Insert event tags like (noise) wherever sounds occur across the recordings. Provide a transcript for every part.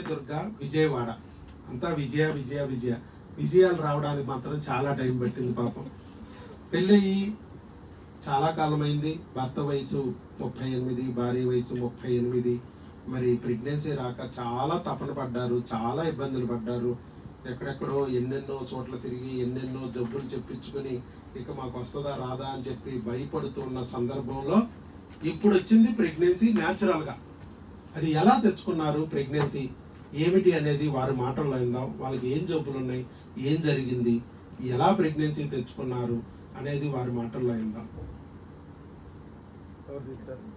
దుర్గ విజయవాడ. అంతా విజయ విజయ విజయ. విజయాలు రావడానికి మాత్రం చాలా టైం పట్టింది పాపం. పెళ్ళయి చాలా కాలమైంది. భర్త వయసు ముప్పై ఎనిమిది భార్య వయసు ముప్పై ఎనిమిది. మరి ప్రెగ్నెన్సీ రాక చాలా తపన పడ్డారు చాలా ఇబ్బందులు పడ్డారు. ఎక్కడెక్కడో ఎన్నెన్నో చోట్ల తిరిగి ఎన్నెన్నో జబ్బులు చెప్పించుకొని ఇక మాకు వస్తుందా రాదా అని చెప్పి భయపడుతున్న సందర్భంలో ఇప్పుడు వచ్చింది ప్రెగ్నెన్సీ న్యాచురల్గా. అది ఎలా తెచ్చుకున్నారు ప్రెగ్నెన్సీ? ఏమిటి అనేది వారి మాటల్లో విందాం. వాళ్ళకి ఏం జబ్బులు ఉన్నాయి ఏం జరిగింది? ఎలా ప్రెగ్నెన్సీ తెచ్చుకున్నారు? అనేది వారి మాటల్లో చెప్తారు?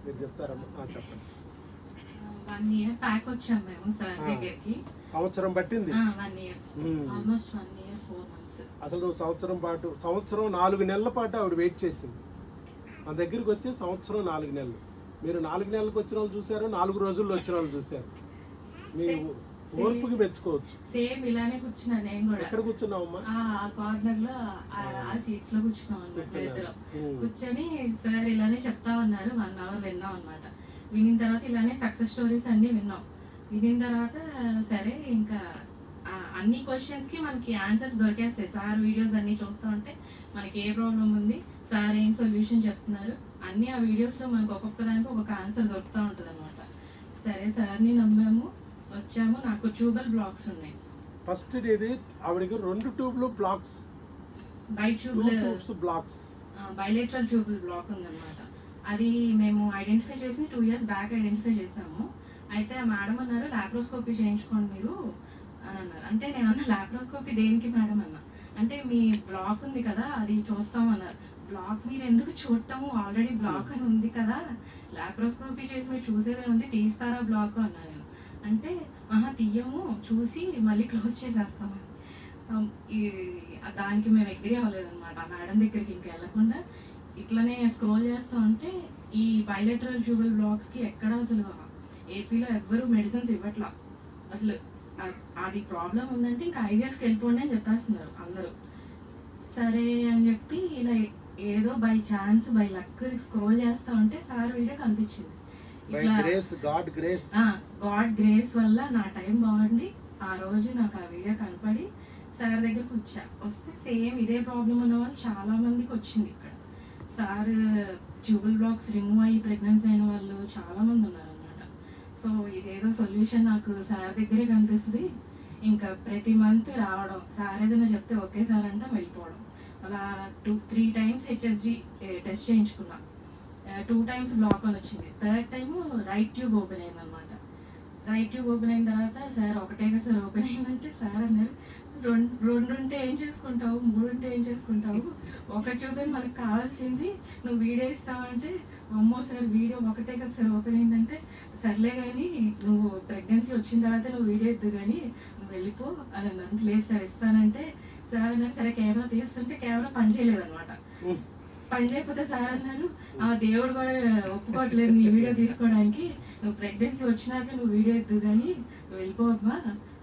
మీరు చెప్తారమ్మా చెప్పండి. వన్ ఇయర్ ప్యాక్ వచ్చాం మేము సార్. దగ్గరికి. సంవత్సరం పట్టింది? One year um. Almost one year four months అసలు సంవత్సరం పాటు సంవత్సరం నాలుగు నెలల పాటు ఆవిడ వెయిట్ చేసింది. మా దగ్గరికి వచ్చి సంవత్సరం నాలుగు నెలలు. మీరు నాలుగు నెలలకు వచ్చిన వాళ్ళు చూశారు నాలుగు రోజుల్లో వచ్చిన వాళ్ళు చూశారు. ఓర్పుకి సేమ్ ఇలానే కూర్చున్నా నేను కూడా. ఎక్కడ కూర్చున్నావమ్మా? ఆ కార్నర్లో ఆ- సీట్స్లో కూర్చున్నాం అనమాట. కూర్చొని సార్ ఇలానే చెప్తా ఉన్నారు వన్ అవర్ విన్నాం అనమాట వినిన తర్వాత ఇలానే సక్సెస్ స్టోరీస్ అన్ని విన్నాం. వినిన తర్వాత సరే ఇంకా అన్ని క్వశ్చన్స్కి మనకి ఆన్సర్స్ దొరికేస్తాయి. సార్ వీడియోస్ అన్ని చూస్తూ ఉంటే మనకి ఏ ప్రాబ్లం ఉంది సార్ ఏం సొల్యూషన్ చెప్తున్నారు అన్ని ఆ వీడియోస్లో మనకు ఒక్కొక్క దానికి ఒక్కొక్క ఆన్సర్ దొరుకుతూ ఉంటుంది అనమాట సరే సార్ని నమ్మాము. వచ్చాము. నాకు ట్యూబల్ బ్లాక్స్ ఉన్నాయి. ఫస్ట్ ఇది ఆవిడకి రెండు ట్యూబ్లు blocks. Bi tubes blocks bilateral tubal block ఉందన్నమాట. అది మేము ఐడెంటిఫై చేసి టూ ఇయర్స్ బ్యాక్ ఐడెంటిఫై చేసాము. అయితే ఆ మేడం అన్నారు లాప్రోస్కోపీ చేయించుకోండి మీరు. అని అన్నారు. అంటే నేను అన్న లాప్రోస్కోపీ దేనికి మేడం? అన్న. అంటే మీ బ్లాక్ ఉంది కదా అది చూస్తామన్నారు బ్లాక్ మీరు ఎందుకు చూడటము? ఆల్రెడీ బ్లాక్ అని ఉంది కదా. లాప్రోస్కోపీ చేసి మీరు చూసేదే ఉంది తీస్తారా బ్లాక్ అన్నా నేను అంటే ఆహా తీయము చూసి మళ్ళీ క్లోజ్ చేసేస్తాము ఈ దానికి మేము ఎగ్రీ అవ్వలేదన్నమాట. ఆ మేడం దగ్గరికి ఇంకా వెళ్ళకుండా ఇట్లనే స్క్రోల్ చేస్తూ ఉంటే ఈ బయలెటరల్ ట్యూబల్ బ్లాక్స్కి ఎక్కడ అసలు ఏపీలో ఎవ్వరు మెడిసిన్స్ ఇవ్వట్లా. అసలు అది ప్రాబ్లం ఉందంటే ఇంకా ఐవీఎఫ్కి వెళ్ళిపోండి అని చెప్పేస్తున్నారు అందరూ. సరే అని చెప్పి ఇలా ఏదో by chance by luck scroll చేస్తూ ఉంటే సార్ వీడియో కనిపించింది. గాడ్ గ్రేస్ గాడ్ గ్రేస్ వల్ల నా టైం బాగుండి ఆ రోజు నాకు ఆ వీడియో కనపడి సార్ దగ్గరకు వచ్చా. వస్తే సేమ్ ఇదే ప్రాబ్లం ఉన్న వాళ్ళు చాలా మందికి వచ్చింది ఇక్కడ. సార్ ట్యూబల్ బ్లాక్స్ రిమూవ్ అయ్యి ప్రెగ్నెన్సీ అయిన వాళ్ళు చాలా మంది ఉన్నారనమాట సో ఇదేదో సొల్యూషన్ నాకు సార్ దగ్గరే కనిపిస్తుంది. ఇంకా ప్రతి మంత్ రావడం సార్ ఏదైనా చెప్తే ఓకే సార్ అంటే వెళ్ళిపోవడం. అలా two three times HSG test చేయించుకున్నా. టూ టైమ్స్ బ్లాక్ అని వచ్చింది. Third time right tube open అయిందనమాట రైట్ ట్యూబ్ ఓపెన్ అయిన తర్వాత సార్ ఒకటేగా సార్ ఓపెన్ అయిందంటే సార్ అన్నారు. రెండు రెండు ఉంటే ఏం చేసుకుంటావు? మూడు ఉంటే ఏం చేసుకుంటావు? ఒక ట్యూబే మనకు కావాల్సింది నువ్వు వీడియో ఇస్తావంటే అమ్మో సార్ వీడియో ఒకటే కదా సార్ ఓపెన్ అయిందంటే సర్లే కానీ నువ్వు ప్రెగ్నెన్సీ వచ్చిన తర్వాత నువ్వు వీడియో ఇద్దు కానీ నువ్వు వెళ్ళిపో అని అన్నారు. లేదు సార్ ఇస్తానంటే సార్ అన్నారు సరే కెమెరా తీస్తుంటే కెమెరా పనిచేయలేదు అనమాట పని చేయకపోతే సార్ అన్నారు. ఆ దేవుడు కూడా ఒప్పుకోవట్లేదు నీ వీడియో తీసుకోవడానికి. నువ్వు ప్రెగ్నెన్సీ వచ్చినాక నువ్వు వీడియో ఎద్దు కానీ నువ్వు వెళ్ళిపోవమ్మా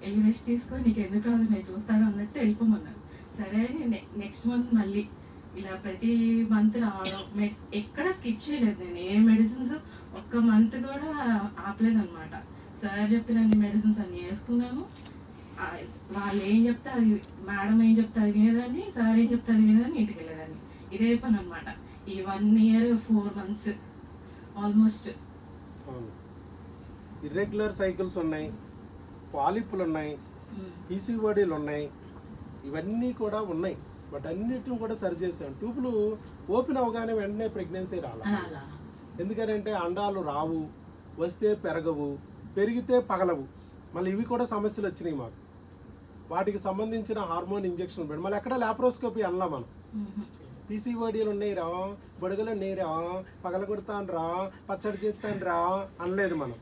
వెళ్ళి రెస్ట్ తీసుకో. నీకు ఎందుకు రాదు నేను చూస్తాను అన్నట్టు వెళ్ళిపోమన్నారు. సరే అని నెక్స్ట్ మంత్ మళ్ళీ ఇలా ప్రతి మంత్ రావడం. మెడ్ ఎక్కడ స్కిప్ చేయలేదు నేను. ఏ మెడిసిన్స్ ఒక్క మంత్ కూడా ఆపలేదు అనమాట సార్ చెప్పిన మెడిసిన్స్ అన్ని వేసుకున్నాను వాళ్ళు ఏం చెప్తే అది మేడం ఏం చెప్తే అది వినేదాన్ని సార్ ఏం చెప్తే అది వినేదాన్ని ఇంటికి వెళ్ళేదాన్ని. ఇదే పని అనమాట ఈ one year four months almost irregular cycles ఉన్నాయి పాలిప్పులు ఉన్నాయి పీసీఓడీలు ఉన్నాయి ఇవన్నీ కూడా ఉన్నాయి. బట్ అన్నిటిని కూడా సరి చేసాం ట్యూబ్లు ఓపెన్ అవగానే వెంటనే ప్రెగ్నెన్సీ రాలి. ఎందుకంటే అండాలు రావు వస్తే పెరగవు పెరిగితే పగలవు. మళ్ళీ ఇవి కూడా సమస్యలు వచ్చినాయి మాకు. వాటికి సంబంధించిన హార్మోన్ ఇంజెక్షన్ పెట్టి మళ్ళీ ఎక్కడ లాప్రోస్కోపీ అనలా మనం. పీసీఓడీలు ఉన్నాయి రా బడుగులు ఉన్నాయి రా పగల కొడతాను రా పచ్చడి చేస్తాను రా అనలేదు మనం.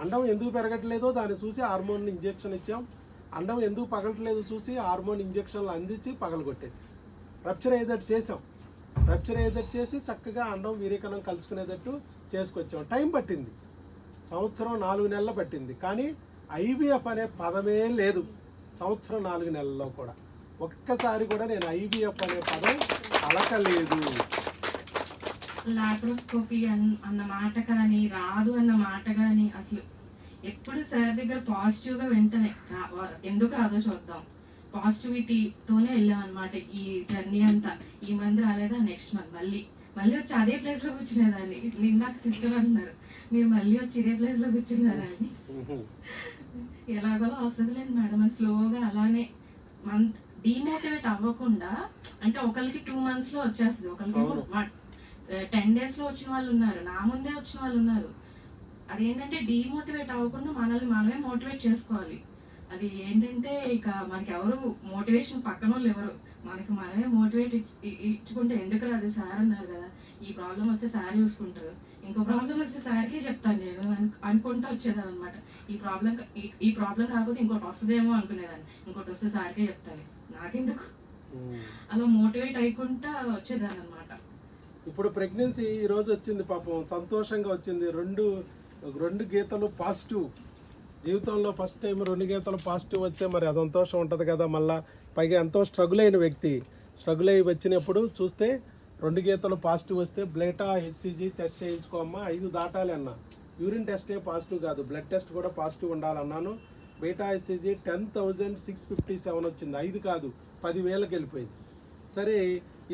అండం ఎందుకు పెరగట్లేదో దాన్ని చూసి హార్మోన్ ఇంజెక్షన్ ఇచ్చాం. అండం ఎందుకు పగలట్లేదు చూసి హార్మోన్ ఇంజెక్షన్లు అందించి పగల కొట్టేసి. రప్చర్ అయ్యేటట్టు చేసాం రప్చర్ అయ్యేటట్టు చేసి చక్కగా అండం వీరీకరణం కలుసుకునేటట్టు చేసుకొచ్చాం. టైం పట్టింది. సంవత్సరం నాలుగు నెలలు పట్టింది. కానీ ఐవీఎఫ్ అనే పదమే లేదు. సంవత్సరం నాలుగు నెలల్లో కూడా. ఒక్కసారి కూడా నేను ఐవీఎఫ్ అనే పదం పలకలేదు. లాప్రోస్కోపీ అన్ అన్న మాట కానీ రాదు అన్న మాట కానీ అసలు ఎప్పుడు సార్ దగ్గర పాజిటివ్గా వెంటనే ఎందుకు రాదో చూద్దాం. పాజిటివిటీతోనే వెళ్ళాం అనమాట ఈ జర్నీ అంతా. ఈ మంత్ రాలేదా? Next month. మళ్ళీ మళ్ళీ వచ్చి అదే ప్లేస్లో కూర్చునేదాన్ని. ఇందాక సిస్టర్ అంటున్నారు మీరు మళ్ళీ వచ్చి ఇదే ప్లేస్లో కూర్చున్నారా అని ఎలాగోలా వస్తుందిలేండి మేడం. స్లోగా అలానే మంత్ డిమోటివేట్ అవ్వకుండా అంటే ఒకరికి టూ మంత్స్లో వచ్చేస్తుంది ఒకరికి. టెన్ డేస్లో వచ్చిన వాళ్ళు ఉన్నారు నా ముందే వచ్చిన వాళ్ళు ఉన్నారు. అదేంటంటే డిమోటివేట్ అవ్వకుండా మనల్ని మనమే మోటివేట్ చేసుకోవాలి. అది ఏంటంటే ఇక మనకి ఎవరు మోటివేషన్ పక్కన వాళ్ళు ఎవరు. మనకి మనమే మోటివేట్ ఇచ్చుకుంటే ఎందుకు రాదు? సార్ అన్నారు కదా. ఈ ప్రాబ్లం వస్తే సార్ చూసుకుంటారు. ఇంకో ప్రాబ్లం వస్తే సార్కే చెప్తాను నేను. అను- అనుకుంటా వచ్చేదాన్ని అనమాట ఈ ప్రాబ్లం ఈ ప్రాబ్లం కాకపోతే ఇంకోటి వస్తుందేమో అనుకునేదాన్ని. ఇంకోటి వస్తే సార్కే చెప్తాను. నాకెందుకు? అలా మోటివేట్ అయ్యకుంటా వచ్చేదాన్ని అనమాట ఇప్పుడు ప్రెగ్నెన్సీ ఈ రోజు వచ్చింది పాపం. సంతోషంగా వచ్చింది. రెండు రెండు గీతలు పాజిటివ్. జీవితంలో ఫస్ట్ టైం రెండు గీతలు పాజిటివ్ వస్తే మరి అది సంతోషం ఉంటుంది కదా. మళ్ళా పైగా ఎంతో స్ట్రగుల్ అయిన వ్యక్తి. స్ట్రగుల్ అయ్యి వచ్చినప్పుడు చూస్తే రెండు గీతలు పాజిటివ్ వస్తే బ్లేటా హెచ్సిజీ టెస్ట్ చేయించుకోమ్మా ఐదు దాటాలి అన్న. యూరిన్ టెస్టే పాజిటివ్ కాదు. బ్లడ్ టెస్ట్ కూడా positive ఉండాలన్నాను. Beta HCG ten thousand six fifty seven వచ్చింది. ఐదు కాదు పదివేలకు వెళ్ళిపోయింది. సరే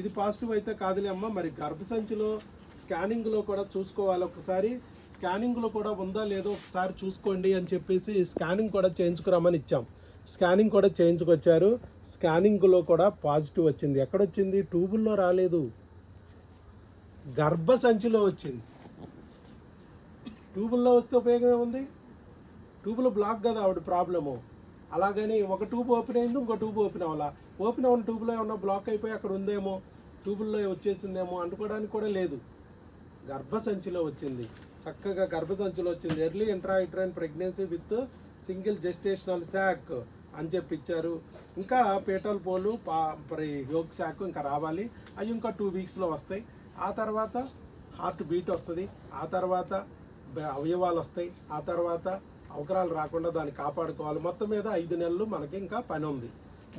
ఇది పాజిటివ్ అయితే కాదులే అమ్మ. మరి గర్భసంచిలో స్కానింగ్లో కూడా చూసుకోవాలి ఒకసారి. స్కానింగ్లో కూడా ఉందా లేదో ఒకసారి చూసుకోండి అని చెప్పేసి స్కానింగ్ కూడా చేయించుకురమ్మని ఇచ్చాం. స్కానింగ్ కూడా చేయించుకొచ్చారు. స్కానింగ్లో కూడా పాజిటివ్ వచ్చింది. ఎక్కడొచ్చింది? ట్యూబుల్లో రాలేదు. గర్భసంచిలో వచ్చింది. ట్యూబుల్లో వస్తే ఉపయోగం ఏముంది? ట్యూబులు బ్లాక్ కదా ఆవిడ ప్రాబ్లము. అలాగని ఒక ట్యూబ్ ఓపెన్ అయింది ఇంకో ట్యూబ్ ఓపెన్ అవ్వాలా? ఓపెన్ అవ్వని ట్యూబ్లో ఏమన్నా బ్లాక్ అయిపోయి అక్కడ ఉందేమో? ట్యూబుల్లో వచ్చేసిందేమో? అనుకోవడానికి కూడా లేదు. గర్భసంచిలో వచ్చింది. చక్కగా గర్భసంచిలో వచ్చింది. Early intrauterine pregnancy with single gestational sac. అని చెప్పి ఇచ్చారు. ఇంకా పేటల్ పోలు పా యోగ్ శాఖ ఇంకా రావాలి. అవి ఇంకా టూ వీక్స్లో వస్తాయి. ఆ తర్వాత హార్ట్ బీట్ వస్తుంది. ఆ తర్వాత అవయవాలు వస్తాయి. ఆ తర్వాత అవకరాలు రాకుండా దాన్ని కాపాడుకోవాలి. మొత్తం మీద ఐదు నెలలు మనకి ఇంకా పని ఉంది.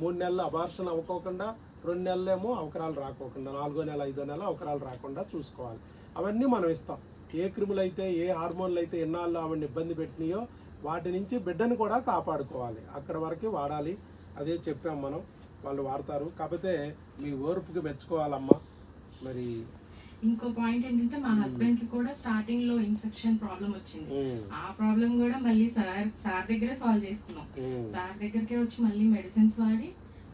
మూడు నెలలు అబార్షన్ అవ్వకోకుండా రెండు నెలలేమో అవకరాలు రాకోకుండా నాలుగో నెల ఐదో నెల అవకరాలు రాకుండా చూసుకోవాలి. అవన్నీ మనం ఇస్తాం. ఏ క్రిములు అయితే ఏ హార్మోన్లు అయితే ఎన్నాళ్ళు ఆవిడని ఇబ్బంది పెట్టినాయో వాటి నుంచి బిడ్డను కూడా కాపాడుకోవాలి. అక్కడ వరకు వాడాలి. అదే చెప్పాం మనం. వాళ్ళు వాడతారు. కాకపోతే మీ ఓర్పుకి మెచ్చుకోవాలమ్మా. మరి ఇంకో పాయింట్ ఏంటంటే మా హస్బెండ్కి కూడా స్టార్టింగ్లో ఇన్ఫెక్షన్ ప్రాబ్లం వచ్చింది. ఆ ప్రాబ్లం కూడా మళ్ళీ సార్ సార్ దగ్గరే సాల్వ్ చేసుకున్నాం. సార్ దగ్గరికి వచ్చి మళ్ళీ మెడిసిన్స్ వాడి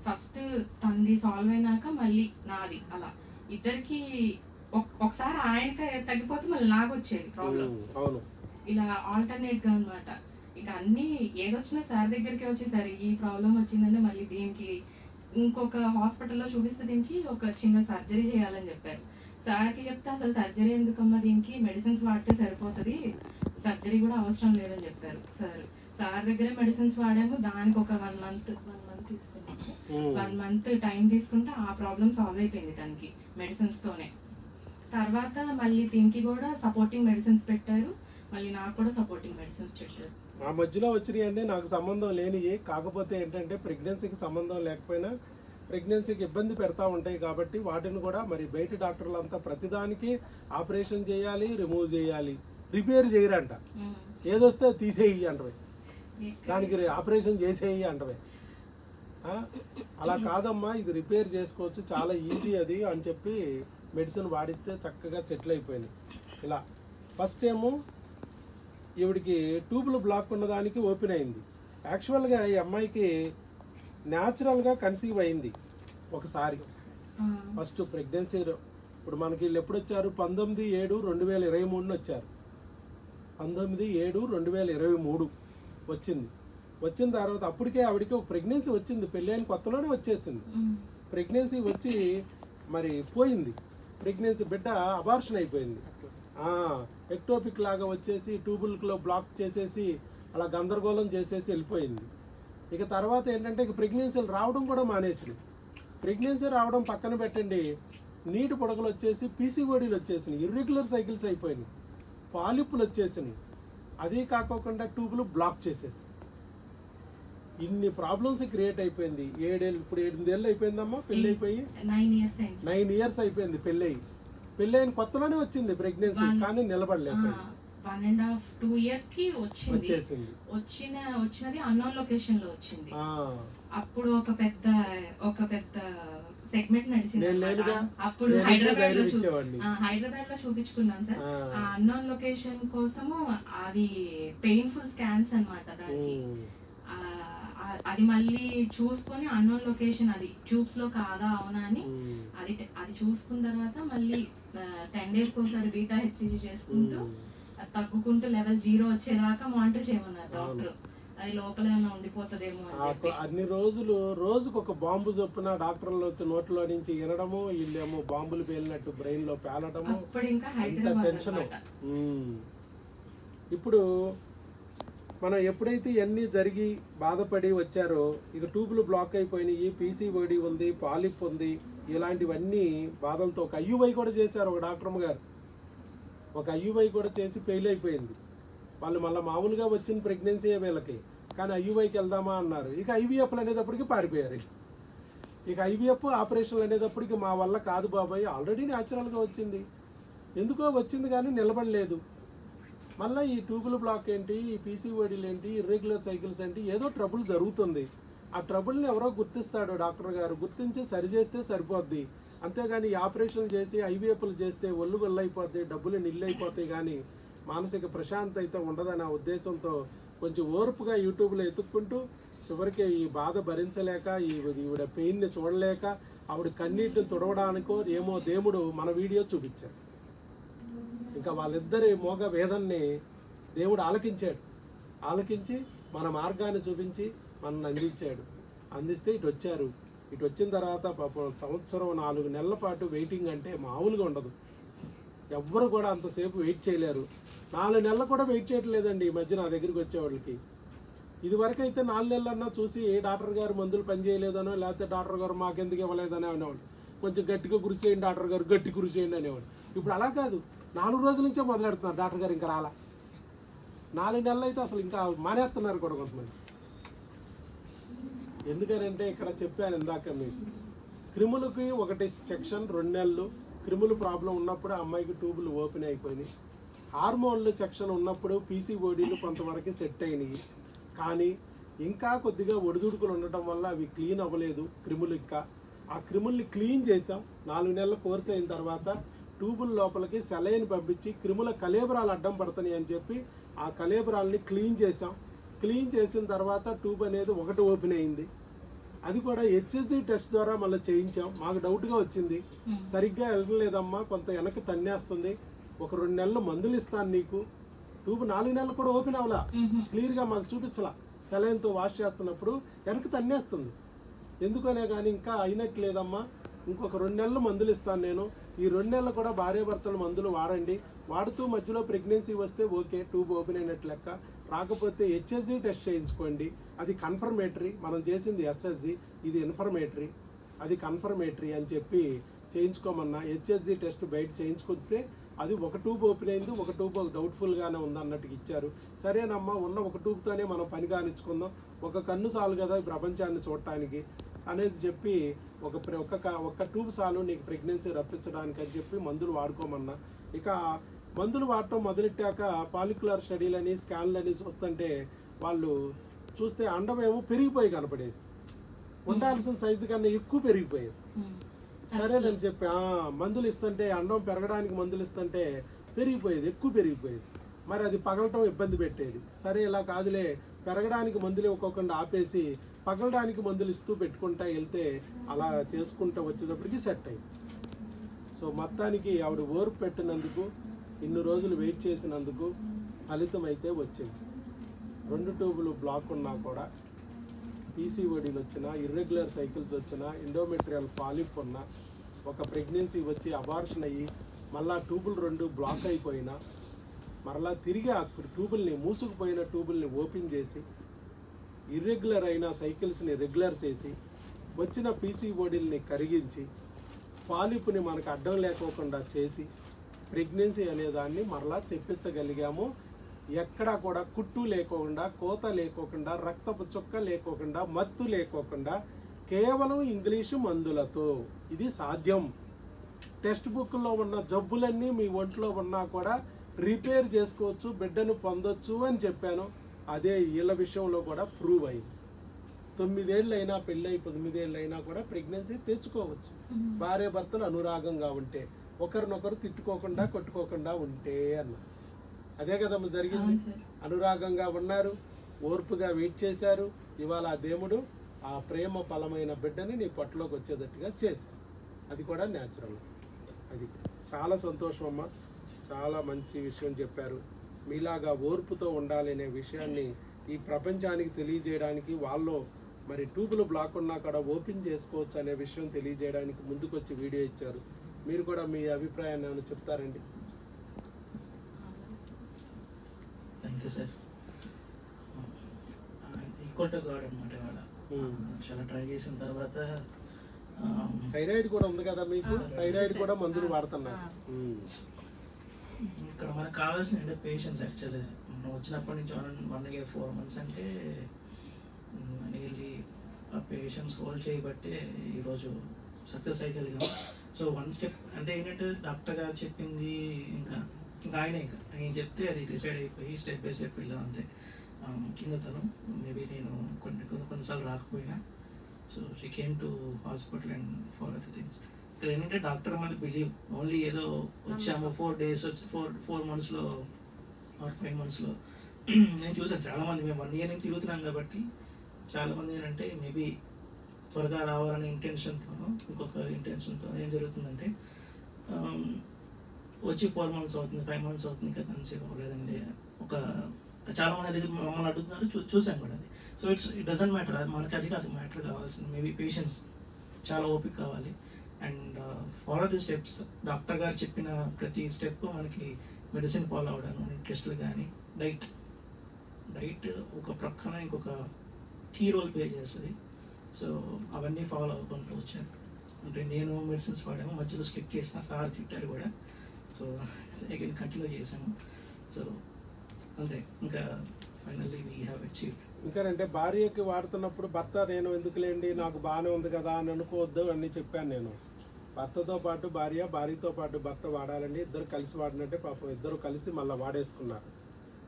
ఫస్ట్ తనది సాల్వ్ అయినాక మళ్ళీ నాది అలా. ఇద్దరికి ఒక- ఒకసారి ఆయనకి తగ్గిపోతే మళ్ళీ నాకు వచ్చేది ప్రాబ్లం ఇలా ఆల్టర్నేట్గా అనమాట ఇక అన్ని ఏదొచ్చినా సార్ దగ్గరికి వచ్చి సరే ఈ ప్రాబ్లం వచ్చిందంటే మళ్ళీ దీనికి ఇంకొక హాస్పిటల్లో చూపిస్తే దీనికి ఒక చిన్న సర్జరీ చేయాలని చెప్పారు. సార్కి చెప్తే అసలు సర్జరీ ఎందుకమ్మా దీనికి? మెడిసిన్స్ వాడితే సరిపోతుంది. సర్జరీ కూడా అవసరం లేదని చెప్పారు సార్. సార్ దగ్గరే మెడిసిన్స్ వాడాము. దానికి ఒక వన్ మంత్ వన్ మంత్ తీసుకున్నాము. వన్ మంత్ టైం తీసుకుంటే ఆ ప్రాబ్లం సాల్వ్ అయిపోయింది దానికి మెడిసిన్స్ తోనే. తర్వాత మళ్ళీ దీనికి కూడా సపోర్టింగ్ మెడిసిన్స్ పెట్టారు. మళ్ళీ నాకు కూడా సపోర్టింగ్ మెడిసిన్స్ పెట్టారు. ఆ మధ్యలో వచ్చినాయండి. నాకు సంబంధం లేనివి కాకపోతే ఏంటంటే ప్రెగ్నెన్సీకి సంబంధం లేకపోయినా ప్రెగ్నెన్సీకి ఇబ్బంది పెడతా ఉంటాయి కాబట్టి వాటిని కూడా మరి బయట డాక్టర్లు అంతా ప్రతిదానికి ఆపరేషన్ చేయాలి రిమూవ్ చేయాలి. రిపేర్ చేయరంట. ఏదొస్తే తీసేయి అంటవి. దానికి ఆపరేషన్ చేసేయి అంటవి? అలా కాదమ్మా ఇది రిపేర్ చేసుకోవచ్చు చాలా ఈజీ అది అని చెప్పి మెడిసిన్ వాడిస్తే చక్కగా సెటిల్ అయిపోయింది. ఇలా. ఫస్ట్ ఏమో ఈవిడికి ట్యూబ్లు బ్లాక్ ఉన్నదానికి ఓపెన్ అయింది. యాక్చువల్గా ఈ అమ్మాయికి న్యాచురల్గా కన్సీవ్ అయింది ఒకసారి. ఫస్ట్ ప్రెగ్నెన్సీలో ఇప్పుడు మనకి వీళ్ళు ఎప్పుడు వచ్చారు పంతొమ్మిది ఏడు రెండు వేల ఇరవై మూడున వచ్చారు. పంతొమ్మిది ఏడు రెండు వేల ఇరవై మూడు వచ్చింది. వచ్చిన తర్వాత అప్పటికే ఆవిడకి ఒక ప్రెగ్నెన్సీ వచ్చింది. పెళ్ళైన కొత్తలోనే వచ్చేసింది. ప్రెగ్నెన్సీ వచ్చి మరి పోయింది. ప్రెగ్నెన్సీ బిడ్డ అబార్షన్ అయిపోయింది. ఎక్టోపిక్ లాగా వచ్చేసి ట్యూబుల్లో బ్లాక్ చేసేసి అలా గందరగోళం చేసేసి వెళ్ళిపోయింది. ఇక తర్వాత ఏంటంటే ఇక ప్రెగ్నెన్సీలు రావడం కూడా మానేసింది ప్రెగ్నెన్సీ రావడం పక్కన పెట్టండి. నీటి పొడగలు వచ్చేసి పీసీఓడీలు వచ్చేసినాయి. ఇర్రెగ్యులర్ సైకిల్స్ అయిపోయినాయి. పాలిప్పులు వచ్చేసినాయి. అదే కాకోకుండా ట్యూబులు బ్లాక్ చేసేసి ఇన్ని ప్రాబ్లమ్స్ క్రియేట్ అయిపోయింది. ఏడేళ్ళు ఇప్పుడు ఎనిమిదేళ్ళు అయిపోయిందమ్మా పెళ్ళి అయిపోయి నైన్ ఇయర్స్ అయింది. నైన్ ఇయర్స్ అయిపోయింది పెళ్ళి పెళ్ళి అయిన కొత్తలోనే వచ్చింది ప్రెగ్నెన్సీ కానీ నిలబడలేకపోయింది వన్ అండ్ హాఫ్ టూ ఇయర్స్కి వచ్చింది. వచ్చిన వచ్చినది అన్నోన్ లొకేషన్లో వచ్చింది. అప్పుడు ఒక పెద్ద ఒక పెద్ద సెగ్మెంట్ నడిచింది. అప్పుడు హైదరాబాద్లో హైదరాబాద్లో చూపించుకున్నాం సార్. ఆ, అన్నోన్ లొకేషన్ కోసము అది పెయిన్ఫుల్ స్కాన్స్ అన్నమాట దానికి. అది మళ్ళీ చూసుకొని అన్నోన్ లొకేషన్ అది ట్యూబ్స్లో కాదా అవునా అని అది అది చూసుకున్న తర్వాత మళ్ళీ టెన్ డేస్ ఒకసారి బీటా హెచ్సిజీ చేసుకుంటూ తగ్గుకుంటూ లెవెల్ జీరో వచ్చేదాకా మానిటర్ చేయమన్నారు. డాక్టర్. అది లోపల ఉండిపోతుందేమో అన్ని రోజులు రోజుకు ఒక బాంబు చొప్పున డాక్టర్లు వచ్చి నోట్లో నుంచి వినడము వీళ్ళేమో బాంబులు పేలినట్టు బ్రెయిన్లో హైదరాబాద్ టెన్షన్. ఇప్పుడు మనం ఎప్పుడైతే ఇవన్నీ జరిగి బాధపడి వచ్చారో ఇక ట్యూబులు బ్లాక్ అయిపోయినాయి పీసీఓడి ఉంది పాలిప్ ఉంది ఇలాంటివన్నీ బాధలతో ఒక అయ్యుబై కూడా చేశారు ఒక డాక్టర్ గారు ఒక అయ్యుబై కూడా చేసి ఫెయిల్ అయిపోయింది. వాళ్ళు మళ్ళీ మామూలుగా వచ్చిన ప్రెగ్నెన్సీ వీళ్ళకి. కానీ ఐయువైకి వెళ్దామా అన్నారు. ఇక ఐవీఎఫ్లు అనేటప్పటికి పారిపోయారు ఇక. ఐవీఎఫ్ ఆపరేషన్లు అనేటప్పటికి మా వల్ల కాదు బాబాయ్. ఆల్రెడీ న్యాచురల్గా వచ్చింది. ఎందుకో వచ్చింది కానీ నిలబడలేదు. మళ్ళీ ఈ ట్యూబుల్ బ్లాక్ ఏంటి ఈ పీసీఓడీలు ఏంటి ఇర్రెగ్యులర్ సైకిల్స్ ఏంటి ఏదో ట్రబుల్ జరుగుతుంది. ఆ ట్రబుల్ని ఎవరో గుర్తిస్తాడు డాక్టర్ గారు. గుర్తించి సరి చేస్తే సరిపోద్ది. అంతేగాని ఈ ఆపరేషన్ చేసి ఐవీఎఫ్లు చేస్తే ఒళ్ళు గొల్లైపోద్ది డబ్బులు నిల్లు అయిపోతాయి కానీ మానసిక ప్రశాంతత అయితే ఉండదనే ఉద్దేశంతో కొంచెం ఓర్పుగా యూట్యూబ్లో ఎత్తుక్కుంటూ చివరికి ఈ బాధ భరించలేక ఈ ఈవిడ పెయిన్ని చూడలేక ఆవిడ కన్నీటిని తుడవడానికో ఏమో దేవుడు మన వీడియో చూపించాడు. ఇంకా వాళ్ళిద్దరి మోగ వేదన్ని దేవుడు ఆలకించాడు. ఆలకించి మన మార్గాన్ని చూపించి మనల్ని అందించాడు అందిస్తే ఇటు వచ్చారు. ఇటు వచ్చిన తర్వాత పాపం సంవత్సరం నాలుగు నెలల పాటు వెయిటింగ్ అంటే మామూలుగా ఉండదు. ఎవ్వరు కూడా అంతసేపు వెయిట్ చేయలేరు. నాలుగు నెలలు కూడా వెయిట్ చేయట్లేదండి ఈ మధ్య నా దగ్గరికి వచ్చేవాళ్ళకి ఇదివరకు అయితే నాలుగు నెలలన్నా చూసి ఏ డాక్టర్ గారు మందులు పనిచేయలేదనో లేకపోతే డాక్టర్ గారు మాకెందుకు ఇవ్వలేదనో అనేవాళ్ళు. కొంచెం గట్టిగా కురిసేయండి డాక్టర్ గారు గట్టి కురిసేయండి అనేవాడు ఇప్పుడు అలా కాదు. నాలుగు రోజుల నుంచే మొదలెడుతున్నారు డాక్టర్ గారు ఇంకా రాలా. నాలుగు నెలలు అయితే అసలు ఇంకా మానేస్తున్నారు కూడా కొంతమంది. ఎందుకనంటే ఇక్కడ చెప్పాను ఇందాక మీకు. క్రిములకి ఒకటి సెక్షన్ రెండు నెలలు. క్రిములు ప్రాబ్లం ఉన్నప్పుడు ఆ అమ్మాయికి ట్యూబులు ఓపెన్ అయిపోయినాయి. హార్మోన్లు సెక్షన్ ఉన్నప్పుడు పీసీఓడీలు కొంతవరకు సెట్ అయినాయి. కానీ ఇంకా కొద్దిగా ఒడిదుడుకులు ఉండటం వల్ల అవి క్లీన్ అవ్వలేదు క్రిములు ఇంకా. ఆ క్రిముల్ని క్లీన్ చేసాం నాలుగు నెలల కోర్స్ అయిన తర్వాత ట్యూబుల లోపలికి సెలైన్ పంపించి క్రిముల కలేబరాలు అడ్డం పడుతున్నాయి అని చెప్పి ఆ కలేబరాల్ని క్లీన్ చేసాం క్లీన్ చేసిన తర్వాత ట్యూబ్ అనేది ఒకటి ఓపెన్ అయింది. అది కూడా హెచ్ఎస్జి టెస్ట్ ద్వారా మళ్ళీ చేయించాం. మాకు డౌట్గా వచ్చింది. సరిగ్గా వెళ్ళలేదమ్మా కొంత వెనక్కి తన్నేస్తుంది. ఒక రెండు నెలలు మందులు ఇస్తాను నీకు. ట్యూబ్ నాలుగు నెలలు కూడా ఓపెన్ అవ్వలా. ఉహు. క్లియర్గా మాకు చూపించలా. సెలైన్తో వాష్ చేస్తున్నప్పుడు వెనక్కి తన్నేస్తుంది. ఎందుకనే కానీ ఇంకా అయినట్లేదమ్మా. ఇంకొక రెండు నెలలు మందులు ఇస్తాను నేను. ఈ రెండు నెలలు కూడా భార్యాభర్తలు మందులు వాడండి. వాడుతూ మధ్యలో ప్రెగ్నెన్సీ వస్తే ఓకే ట్యూబ్ ఓపెన్ అయినట్టు లెక్క. రాకపోతే హెచ్ఎస్జి టెస్ట్ చేయించుకోండి. అది కన్ఫర్మేటరీ మనం చేసింది ఎస్ఎస్జి ఇది ఇన్ఫర్మేటరీ అది కన్ఫర్మేటరీ అని చెప్పి చేయించుకోమన్నా హెచ్ఎస్జి టెస్ట్ బయట చేయించుకొస్తే అది ఒక ట్యూబ్ ఓపెన్ అయింది. ఒక ట్యూబ్ డౌట్ఫుల్గానే ఉందన్నట్టుగా ఇచ్చారు. సరేనమ్మా ఉన్న ఒక ట్యూబ్తోనే మనం పని కానిచ్చుకుందాం. ఒక కన్ను చాలు కదా ఈ ప్రపంచాన్ని చూడటానికి అనేది చెప్పి ఒక ప్ర- ఒక ఒక ట్యూబ్ చాలు నీకు ప్రెగ్నెన్సీ రప్పించడానికి అని చెప్పి మందులు వాడుకోమన్నా. ఇక మందులు వాడటం మొదలెట్టాక పాలిక్యులర్ స్టడీలని స్కాన్లని చూస్తుంటే వాళ్ళు చూస్తే అండమేమో పెరిగిపోయి కనపడేది. ఉండాల్సిన సైజు కన్నా ఎక్కువ పెరిగిపోయేది. సరేనని చెప్పి మందులు ఇస్తుంటే అండం పెరగడానికి మందులు ఇస్తుంటే పెరిగిపోయేది ఎక్కువ పెరిగిపోయేది. మరి అది పగలటం ఇబ్బంది పెట్టేది. సరే ఇలా కాదులే. పెరగడానికి మందులు ఇవ్వకోకుండా ఆపేసి పగలడానికి మందులు ఇస్తూ పెట్టుకుంటా వెళ్తే అలా చేసుకుంటూ వచ్చేటప్పటికి సెట్ అయింది సో మొత్తానికి ఆవిడ ఓర్పు పెట్టినందుకు ఇన్ని రోజులు వెయిట్ చేసినందుకు ఫలితం అయితే వచ్చింది. రెండు ట్యూబులు బ్లాక్ ఉన్నా కూడా పీసీఓడీలు వచ్చినా ఇర్రెగ్యులర్ సైకిల్స్ వచ్చినా ఇండోమెట్రియల్ పాలిప్ ఉన్నా ఒక ప్రెగ్నెన్సీ వచ్చి అబార్షన్ అయ్యి మళ్ళా ట్యూబులు రెండు బ్లాక్ అయిపోయినా మరలా తిరిగి ఆ ట్యూబుల్ని మూసుకుపోయిన ట్యూబుల్ని ఓపెన్ చేసి ఇర్రెగ్యులర్ అయిన సైకిల్స్ని రెగ్యులర్ చేసి వచ్చిన పీసీఓడీల్ని కరిగించి పాలిపుని మనకు అడ్డం లేకోకుండా చేసి ప్రెగ్నెన్సీ అనే దాన్ని మరలా తెప్పించగలిగాము. ఎక్కడా కూడా కుట్టు లేకోకుండా కోత లేకోకుండా రక్తపు చుక్క లేకోకుండా మత్తు లేకోకుండా కేవలం ఇంగ్లీషు మందులతో ఇది సాధ్యం. టెక్స్ట్ బుక్లో ఉన్న జబ్బులన్నీ మీ ఒంట్లో ఉన్నా కూడా రిపేర్ చేసుకోవచ్చు బిడ్డను పొందొచ్చు అని చెప్పాను. అదే వీళ్ళ విషయంలో కూడా ప్రూవ్ అయింది. తొమ్మిదేళ్ళు అయినా పెళ్ళై తొమ్మిదేళ్ళు అయినా కూడా ప్రెగ్నెన్సీ తెచ్చుకోవచ్చు. భార్య భర్తలు అనురాగంగా ఉంటే. ఒకరినొకరు తిట్టుకోకుండా కొట్టుకోకుండా ఉంటే అన్న అదే కదమ్మా జరిగింది. అనురాగంగా ఉన్నారు ఓర్పుగా వెయిట్ చేశారు. ఇవాళ ఆ దేవుడు ఆ ప్రేమ ఫలమైన బిడ్డని నీ పొట్టలోకి వచ్చేటట్టుగా చేశారు అది కూడా న్యాచురల్ అది చాలా సంతోషం అమ్మ. చాలా మంచి విషయం చెప్పారు. మీలాగా ఓర్పుతో ఉండాలనే విషయాన్ని ఈ ప్రపంచానికి తెలియజేయడానికి వాళ్ళు మరి ట్యూబులు బ్లాక్ ఉన్నా కూడా ఓపెన్ చేసుకోవచ్చు అనే విషయం తెలియజేయడానికి ముందుకొచ్చి వీడియో ఇచ్చారు. మీరు కూడా మీ అభిప్రాయాన్ని ఏమైనా చెప్తారండి thank you sir equal to God అనమాట ఇవాళ Hmm. చాలా ట్రై చేసిన తర్వాత థైరాయిడ్ కూడా ఉంది కదా మీకు థైరాయిడ్ కూడా. మందులు వాడుతున్నారు. ఉమ్. ఇక్కడ మనకు కావాల్సిన అంటే పేషెన్స్ యాక్చువల్లీ మనం వచ్చినప్పటి నుంచి one one year four months అంటే నియర్లీ ఆ పేషెన్స్ హోల్డ్ చేయబట్టే ఈరోజు సక్సెస్ అయ్యగలిగాం సో వన్ స్టెప్ అంటే ఏంటంటే డాక్టర్ గారు చెప్పింది ఇంకా ఇంకా ఆయన ఇంకా. ఆయన చెప్తే అది డిసైడ్ అయిపోయి స్టెప్ బై స్టెప్ వెళ్ళాం అంతే. ముఖ్యంగా తను మేబీ నేను కొన్ని కొన్ని కొన్నిసార్లు రాకపోయినా. So she came to hospital and follow the things ఇక్కడ ఏంటంటే డాక్టర్ మీద బిలీవ్ ఓన్లీ ఏదో వచ్చాము ఫోర్ డేస్ ఫోర్ ఫోర్ మంత్స్లో ఆర్ ఫైవ్ మంత్స్లో నేను చూసాను చాలా మంది మేము వన్ ఇయర్ నుంచి తిరుగుతున్నాం కాబట్టి చాలా మంది ఏంటంటే మేబీ త్వరగా రావాలనే ఇంటెన్షన్తో ఇంకొక ఇంటెన్షన్తో ఏం జరుగుతుందంటే వచ్చి ఫోర్ మంత్స్ అవుతుంది ఫైవ్ మంత్స్ అవుతుంది ఇంకా కన్సీవ్ అవ్వలేదండి. ఒక చాలా మంది దగ్గర మమ్మల్ని అడుగుతున్నారు చూ చూసాం కూడా అది. So it's it doesn't matter అది మనకి అది కాదు మ్యాటర్ కావాల్సింది. మేబీ పేషెన్స్ చాలా ఓపిక కావాలి. And follow the steps doctor గారు చెప్పిన ప్రతి స్టెప్ మనకి మెడిసిన్ ఫాలో అవ్వడం టెస్టులు కానీ డైట్ డైట్ ఒక ప్రక్కన ఇంకొక కీ రోల్ ప్లే చేస్తుంది. సో అవన్నీ ఫాలో అవ్వకుండా వచ్చాను. అంటే నేను మెడిసిన్స్ వాడాము మధ్యలో స్కిప్ చేసిన సార్ తిట్టారు కూడా. సో అగైన్ కంటిన్యూ చేశాము. సో అంతే ఇంకా ఫైనల్లీ వీ హ్యావ్ అచీవ్డ్ ఇంకానంటే భార్యకి వాడుతున్నప్పుడు భర్త నేను ఎందుకులేండి నాకు బాగానే ఉంది కదా అని అనుకోవద్దు అని చెప్పాను నేను. భర్తతో పాటు భార్య భార్యతో పాటు భర్త వాడాలండి. ఇద్దరు కలిసి వాడినట్టే పాపం ఇద్దరు కలిసి మళ్ళీ వాడేసుకున్నారు.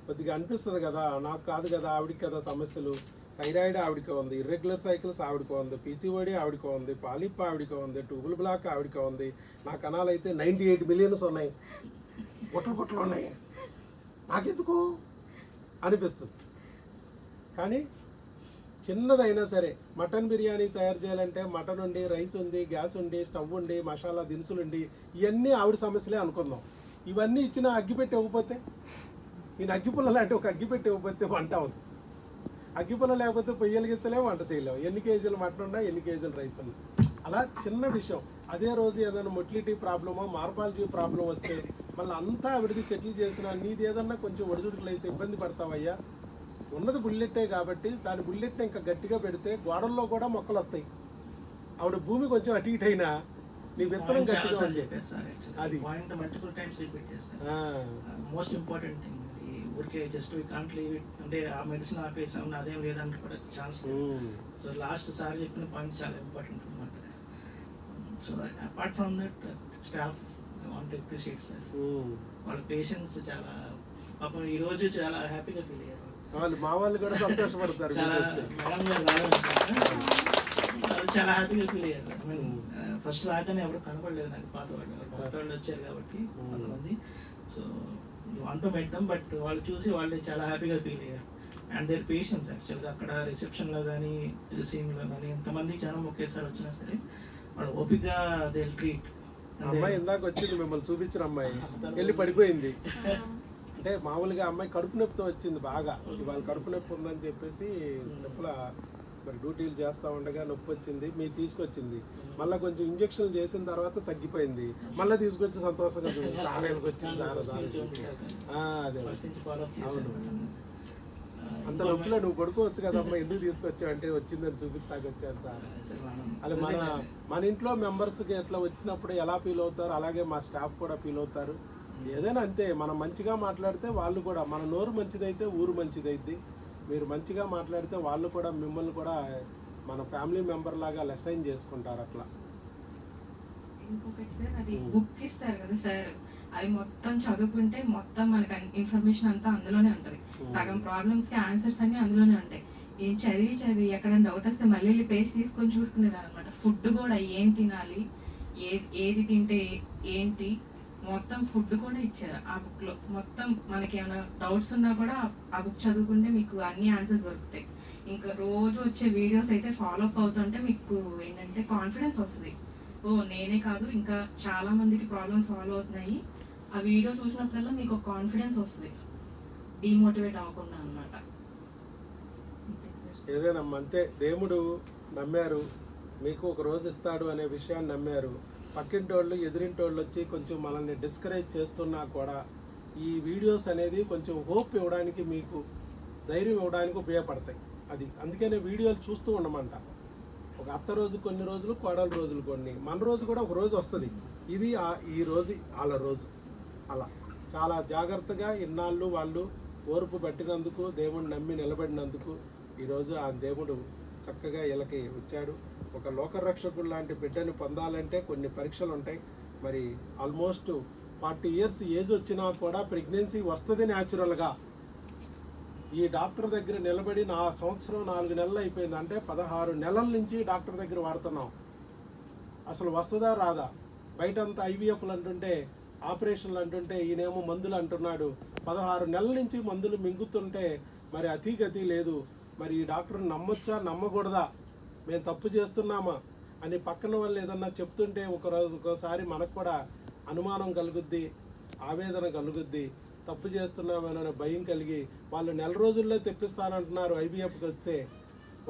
కొద్దిగా అనిపిస్తుంది కదా నాకు కాదు కదా ఆవిడకి కదా సమస్యలు. థైరాయిడ్ ఆవిడకి ఉంది ఇర్రెగ్యులర్ సైకిల్స్ ఆవిడకి ఉంది పీసీఓడి ఆవిడకి ఉంది పాలిప్ ఆవిడకి ఉంది టూబుల్ బ్లాక్ ఆవిడకి ఉంది. నా కణాలు అయితే నైంటీ ఎయిట్ మిలియన్స్ ఉన్నాయి. గుట్లు గుట్లు ఉన్నాయి. నాకెందుకు? అనిపిస్తుంది. కానీ చిన్నదైనా సరే మటన్ బిర్యానీ తయారు చేయాలంటే మటన్ ఉండి రైస్ ఉంది గ్యాస్ ఉండి స్టవ్ ఉండి మసాలా దినుసులు ఉండి ఇవన్నీ ఆవిడ సమస్యలే అనుకుందాం. ఇవన్నీ ఇచ్చిన అగ్గిపెట్టి ఇవ్వకపోతే నేను అగ్గిపుల్ల లాంటి ఒక అగ్గిపెట్టి ఇవ్వకపోతే వంట అవుతుంది అగ్గిపుల్ల లేకపోతే పొయ్యి వెలిగించలేము వంట చేయలేము ఎన్ని కేజీలు మటన్ ఉన్నా ఎన్ని కేజీలు రైస్ ఉంది అలా చిన్న విషయం. అదే రోజు ఏదైనా మొటిలిటీ ప్రాబ్లమో మార్పాలజీ ప్రాబ్లం వస్తే మళ్ళీ అంతా ఆవిడది సెటిల్ చేసిన నీది ఏదన్నా కొంచెం ఒడిదుడుకులు అయితే ఇబ్బంది పడతావయ్యా. ఉన్నది బుల్లెట్టే కాబట్టి దాని బుల్లెట్ని ఇంకా గట్టిగా పెడితే గోడల్లో కూడా మొక్కలు వస్తాయి. ఆవిడ భూమి కొంచెం అటు ఇటు అయినా నీ విత్తనం గట్టిగా ఉంది అది. మోస్ట్ ఇంపార్టెంట్ థింగ్ ఊరికే just we can't leave it అంటే ఆ మెడిసిన్ ఆపేసాం అదేం లేదంటే కూడా ఛాన్స్ సో లాస్ట్ సార్ చెప్పిన పాయింట్ చాలా ఇంపార్టెంట్ అనమాట so apart from that staff want appreciate sir. వాళ్ళ పేషెన్స్ చాలా పాపం ఈ రోజు చాలా హ్యాపీగా ఫీల్ అయ్యారు. వాళ్ళు మా వాళ్ళు కూడా సంతోషపడతారు చాలా హ్యాపీగా ఫీల్ అయ్యారు. ఫస్ట్ రాగానే ఎవరు కనపడలేదు నాకు పాత వాళ్ళు. కొత్త వాళ్ళు వచ్చారు కాబట్టి Hmm. కొంతమంది. So want to met them but వాళ్ళు చూసి వాళ్ళు చాలా హ్యాపీగా ఫీల్ అయ్యారు. అండ్ దేర్ పేషెన్స్ యాక్చువల్గా అక్కడ రిసెప్షన్లో కానీ రిసీవింగ్లో కానీ ఎంతమంది జనం ఒకేసారి వచ్చినా సరే వాళ్ళు ఓపిక్గా దే ట్రీట్ అమ్మాయి ఇందాక వచ్చింది మిమ్మల్ని చూపించిన అమ్మాయి. వెళ్ళి పడిపోయింది. (laughs) అంటే మామూలుగా అమ్మాయి కడుపు నొప్పితో వచ్చింది బాగా. ఇవాళ కడుపు నొప్పి ఉందని చెప్పేసి చెప్పుల మరి డ్యూటీలు చేస్తా ఉండగా నొప్పి వచ్చింది మీరు తీసుకొచ్చింది. మళ్ళీ కొంచెం ఇంజక్షన్లు చేసిన తర్వాత తగ్గిపోయింది. మళ్ళీ తీసుకొచ్చి సంతోషంగా చూపింది సారేళ్ళకి వచ్చింది సార్ అదే. అవును. అంత నొప్పిలో నువ్వు పడుకోవచ్చు కదమ్మా ఎందుకు తీసుకొచ్చావు అంటే వచ్చిందని చూపిస్తాకు వచ్చాను సార్. అలా మన మన ఇంట్లో మెంబర్స్కి ఎట్లా వచ్చినప్పుడు ఎలా ఫీల్ అవుతారు అలాగే మా స్టాఫ్ కూడా ఫీల్ అవుతారు. ఏదైనా అంతే మనం మంచిగా మాట్లాడితే వాళ్ళు కూడా మన నోరు మంచిదైతే ఊరు మంచిదైద్ది. మీరు మంచిగా మాట్లాడితే వాళ్ళు కూడా మిమ్మల్ని కూడా మన ఫ్యామిలీ మెంబర్ లాగా లెసైన్ చేసుకుంటారు అట్లా. ఇంకొకటి సార్ అది. బుక్ ఇస్తారు కదా సార్ అది మొత్తం చదువుకుంటే మొత్తం మనకి ఇన్ఫర్మేషన్ అంతా అందులోనే ఉంటుంది. సగం ప్రాబ్లమ్స్కి ఆన్సర్స్ అన్ని అందులోనే ఉంటాయి. ఏం చదివి చదివి ఎక్కడైనా డౌట్ వస్తే మళ్ళీ వెళ్ళి పేజ్ తీసుకొని చూసుకునేదాన్ని అనమాట ఫుడ్ కూడా ఏం తినాలి? ఏ ఏది తింటే ఏంటి? మొత్తం ఫుడ్ కూడా ఇచ్చారు ఆ బుక్లో. మొత్తం మనకి ఏమైనా డౌట్స్ ఉన్నా కూడా ఆ బుక్ చదువుకుంటే మీకు అన్ని ఆన్సర్స్ దొరుకుతాయి. ఇంకా రోజు వచ్చే వీడియోస్ అయితే ఫాలో అప్ అవుతుంటే మీకు ఏంటంటే కాన్ఫిడెన్స్ వస్తుంది. ఓ నేనే కాదు ఇంకా చాలా మందికి ప్రాబ్లమ్స్ సాల్వ్ అవుతున్నాయి. ఆ వీడియో చూసినప్పుడల్లా మీకు ఒక కాన్ఫిడెన్స్ వస్తుంది. డిమోటివేట్ అవ్వకుండా అనమాట ఏదైనా అంతే. దేవుడు నమ్మారు మీకు ఒక రోజు ఇస్తాడు అనే విషయాన్ని నమ్మారు. పక్కింటోళ్ళు ఎదిరింటోళ్ళు వచ్చి కొంచెం మనల్ని డిస్కరేజ్ చేస్తున్నా కూడా ఈ వీడియోస్ అనేది కొంచెం హోప్ ఇవ్వడానికి మీకు ధైర్యం ఇవ్వడానికి ఉపయోగపడతాయి. అది. అందుకనే వీడియోలు చూస్తూ ఉండమంట. ఒక అత్త రోజు కొన్ని రోజులు కోడల రోజులు కొన్ని. మన రోజు కూడా ఒక రోజు వస్తుంది. ఇది ఆ- ఈ రోజు వాళ్ళ రోజు. అలా. చాలా జాగ్రత్తగా ఇన్నాళ్ళు వాళ్ళు ఓర్పు పట్టినందుకు దేవుడిని నమ్మి నిలబడినందుకు ఈరోజు ఆ దేవుడు చక్కగా వీళ్ళకి వచ్చాడు. ఒక లోకరక్షకుడు లాంటి బిడ్డని పొందాలంటే కొన్ని పరీక్షలు ఉంటాయి. మరి ఆల్మోస్ట్ ఫార్టీ ఇయర్స్ ఏజ్ వచ్చినా కూడా ప్రెగ్నెన్సీ వస్తుంది న్యాచురల్గా. ఈ డాక్టర్ దగ్గర నిలబడి నా సంవత్సరం నాలుగు నెలలు అయిపోయింది. అంటే పదహారు నెలల నుంచి డాక్టర్ దగ్గర వాడుతున్నాం. అసలు వస్తుందా రాదా? బయటంతా ఐవీఎఫ్లు అంటుంటే ఆపరేషన్లు అంటుంటే ఈయనేమో మందులు అంటున్నాడు. పదహారు నెలల నుంచి మందులు మింగుతుంటే మరి అతి గతి లేదు. మరి ఈ డాక్టర్ని నమ్మొచ్చా? నమ్మకూడదా? మేము తప్పు చేస్తున్నామా అని పక్కన వాళ్ళు ఏదన్నా చెప్తుంటే ఒక రోజు ఒకసారి మనకు కూడా అనుమానం కలుగుద్ది ఆవేదన కలుగుద్ది. తప్పు చేస్తున్నామనే భయం కలిగి వాళ్ళు నెల రోజుల్లో తెప్పిస్తానంటున్నారు ఐబీఎఫ్కి వస్తే.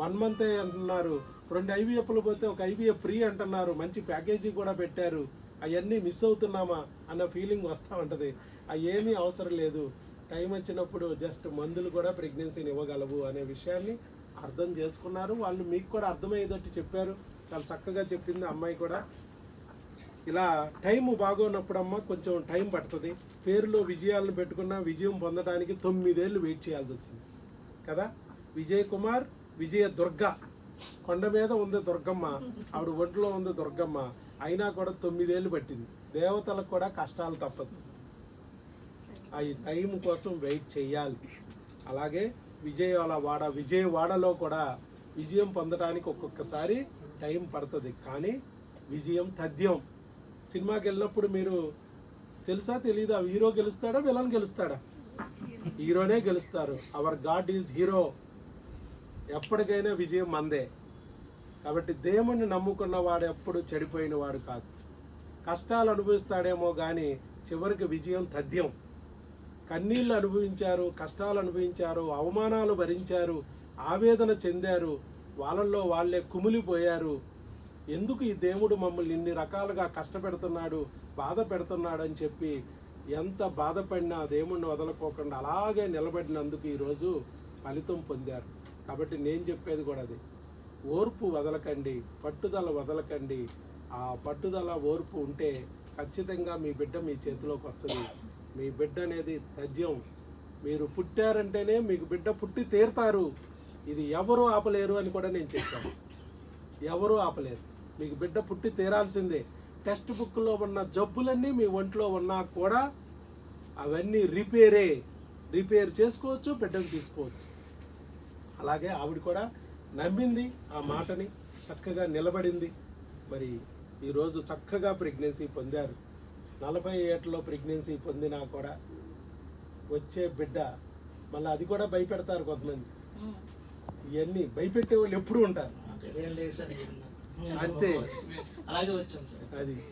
వన్ మంతే అంటున్నారు. రెండు ఐబీఎఫ్లు పోతే ఒక ఐబీఎఫ్ ఫ్రీ అంటున్నారు. మంచి ప్యాకేజీ కూడా పెట్టారు. అవన్నీ మిస్ అవుతున్నామా అన్న ఫీలింగ్ వస్తూ ఉంటుంది అవి ఏమీ అవసరం లేదు. టైం వచ్చినప్పుడు జస్ట్ మందులు కూడా ప్రెగ్నెన్సీని ఇవ్వగలవు అనే విషయాన్ని అర్థం చేసుకున్నారు. వాళ్ళు మీకు కూడా అర్థమయ్యేటట్టు చెప్పారు. చాలా చక్కగా చెప్పింది అమ్మాయి కూడా. ఇలా టైం బాగోనప్పుడమ్మ కొంచెం టైం పడుతుంది. పేరులో విజయాలను పెట్టుకున్న విజయం పొందడానికి తొమ్మిదేళ్ళు వెయిట్ చేయాల్సి వచ్చింది. కదా? విజయ్ కుమార్ విజయ దుర్గ. కొండ మీద ఉంది దుర్గమ్మ. ఆవిడ ఒంట్లో ఉంది దుర్గమ్మ. అయినా కూడా తొమ్మిదేళ్ళు పట్టింది. దేవతలకు కూడా కష్టాలు తప్పదు. ఆ టైం కోసం వెయిట్ చేయాలి. అలాగే విజయవాడ వాడ విజయవాడలో కూడా విజయం పొందడానికి ఒక్కొక్కసారి టైం పడుతుంది. కానీ విజయం తథ్యం. సినిమాకి వెళ్ళినప్పుడు మీరు తెలుసా తెలీదా? హీరో గెలుస్తాడా విలన్ గెలుస్తాడా? హీరోనే గెలుస్తారు. అవర్ గాడ్ ఈజ్ హీరో ఎప్పటికైనా విజయం మందే. కాబట్టి దేవుణ్ణి నమ్ముకున్న వాడు ఎప్పుడు చెడిపోయిన వాడు కాదు. కష్టాలు అనుభవిస్తాడేమో కానీ చివరికి విజయం తథ్యం. కన్నీళ్ళు అనుభవించారు కష్టాలు అనుభవించారు అవమానాలు భరించారు ఆవేదన చెందారు వాళ్ళల్లో వాళ్ళే కుమిలిపోయారు. ఎందుకు ఈ దేవుడు మమ్మల్ని ఇన్ని రకాలుగా కష్టపెడుతున్నాడు బాధ పెడుతున్నాడు అని చెప్పి ఎంత బాధపడినా దేవుణ్ణి వదలకోకుండా అలాగే నిలబడినందుకు ఈరోజు ఫలితం పొందారు. కాబట్టి నేను చెప్పేది కూడా అది. ఓర్పు వదలకండి పట్టుదల వదలకండి. ఆ పట్టుదల ఓర్పు ఉంటే ఖచ్చితంగా మీ బిడ్డ మీ చేతిలోకి వస్తుంది. మీ బిడ్డ అనేది తథ్యం మీరు పుట్టారంటేనే మీకు బిడ్డ పుట్టి తీరుతారు. ఇది ఎవరు ఆపలేరు అని కూడా నేను చెప్పాను. ఎవరు ఆపలేరు. మీకు బిడ్డ పుట్టి తీరాల్సిందే. టెక్స్ట్ బుక్లో ఉన్న జబ్బులన్నీ మీ ఒంట్లో ఉన్నా కూడా అవన్నీ రిపేరే. రిపేర్ చేసుకోవచ్చు బిడ్డను తీసుకోవచ్చు. అలాగే ఆవిడ కూడా నమ్మింది ఆ మాటని చక్కగా నిలబడింది. మరి ఈరోజు చక్కగా ప్రెగ్నెన్సీ పొందారు. నలభై ఏటలో ప్రెగ్నెన్సీ పొందినా కూడా వచ్చే బిడ్డ మళ్ళీ అది కూడా భయపెడతారు కొంతమంది. ఇవన్నీ భయపెట్టే వాళ్ళు ఎప్పుడు ఉంటారు. అంతే. అది.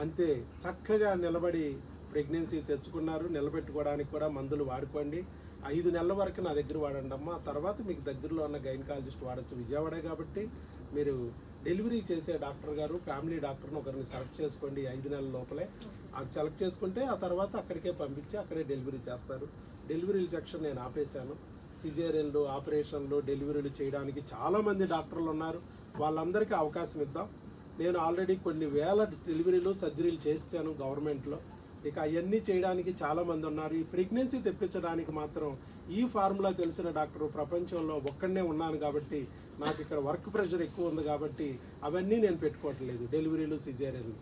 అంతే. చక్కగా నిలబడి ప్రెగ్నెన్సీ తెచ్చుకున్నారు. నిలబెట్టుకోవడానికి కూడా మందులు వాడుకోండి. ఐదు నెలల వరకు నా దగ్గర వాడండి అమ్మా. తర్వాత మీకు దగ్గరలో ఉన్న గైనకాలజిస్ట్ వాడచ్చు. విజయవాడ కాబట్టి మీరు డెలివరీ చేసే డాక్టర్ గారు ఫ్యామిలీ డాక్టర్ని ఒకరిని సెలెక్ట్ చేసుకోండి ఐదు నెలల లోపలే. అది సెలెక్ట్ చేసుకుంటే ఆ తర్వాత అక్కడికే పంపించి అక్కడే డెలివరీ చేస్తారు. డెలివరీ సెక్షన్ నేను ఆపేశాను. సిజేరియన్లు ఆపరేషన్లు డెలివరీలు చేయడానికి చాలామంది డాక్టర్లు ఉన్నారు. వాళ్ళందరికీ అవకాశం ఇద్దాం. నేను ఆల్రెడీ కొన్ని వేల డెలివరీలు సర్జరీలు చేశాను గవర్నమెంట్లో. ఇక అవన్నీ చేయడానికి చాలామంది ఉన్నారు. ఈ ప్రెగ్నెన్సీ తెప్పించడానికి మాత్రం ఈ ఫార్ములా తెలిసిన డాక్టర్ ప్రపంచంలో ఒక్కడనే ఉన్నాను కాబట్టి నాకు ఇక్కడ వర్క్ ప్రెషర్ ఎక్కువ ఉంది కాబట్టి అవన్నీ నేను పెట్టుకోవట్లేదు. డెలివరీలు సిజేరియన్లు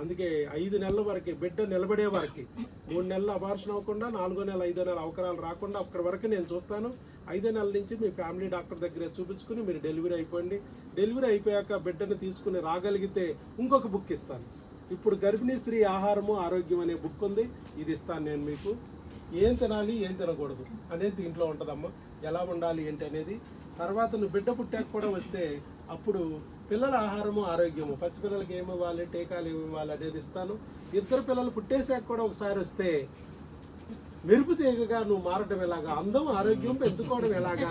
అందుకే ఐదు నెలల వరకు బిడ్డ నిలబడే వరకు మూడు నెలలు అబార్షన్ అవ్వకుండా నాలుగో నెల ఐదో నెల అవకరాలు రాకుండా అక్కడి వరకు నేను చూస్తాను. ఐదో నెల నుంచి మీ ఫ్యామిలీ డాక్టర్ దగ్గర చూపించుకుని మీరు డెలివరీ అయిపోండి. డెలివరీ అయిపోయాక బిడ్డను తీసుకుని రాగలిగితే ఇంకొక బుక్ ఇస్తాను. ఇప్పుడు గర్భిణీ స్త్రీ ఆహారము ఆరోగ్యం అనే బుక్ ఉంది. ఇది ఇస్తాను నేను మీకు. ఏం తినాలి ఏం తినకూడదు అనేది దీంట్లో ఉంటుందమ్మా. ఎలా ఉండాలి ఏంటి అనేది. తర్వాత నువ్వు బిడ్డ పుట్టాక కూడా వస్తే అప్పుడు పిల్లల ఆహారము ఆరోగ్యము. పసిపిల్లలకి ఏమి ఇవ్వాలి టీకాలు ఏమి ఇవ్వాలి అనేది ఇస్తాను. ఇద్దరు పిల్లలు పుట్టేశాక కూడా ఒకసారి వస్తే మెరుపు తీగగా నువ్వు మారడం ఎలాగా? అందం ఆరోగ్యం పెంచుకోవడం ఎలాగా?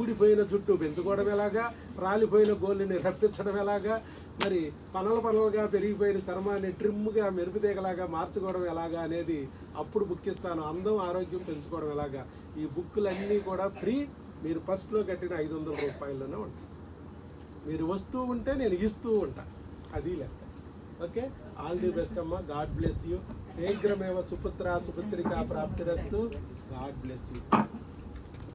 ఊడిపోయిన జుట్టు పెంచుకోవడం ఎలాగా? రాలిపోయిన గోళ్ళని రప్పించడం ఎలాగా? మరి పనల పనలుగా పెరిగిపోయిన చర్మాన్ని ట్రిమ్గా మెరుపుతీగలాగా మార్చుకోవడం ఎలాగా అనేది అప్పుడు బుక్ ఇస్తాను. అందం ఆరోగ్యం పెంచుకోవడం ఎలాగా? ఈ బుక్కులన్నీ కూడా ఫ్రీ. మీరు ఫస్ట్లో కట్టిన ఐదు వందల రూపాయల్లోనే ఉంటాయి. మీరు వస్తూ ఉంటే నేను ఇస్తూ ఉంటా. అది లెక్క. ఓకే? ఆల్ ది బెస్ట్ అమ్మ. గాడ్ బ్లెస్ యూ శీఘ్రమేవ సుపుత్ర సుపుత్రిక ప్రాప్తిరస్తు. God bless you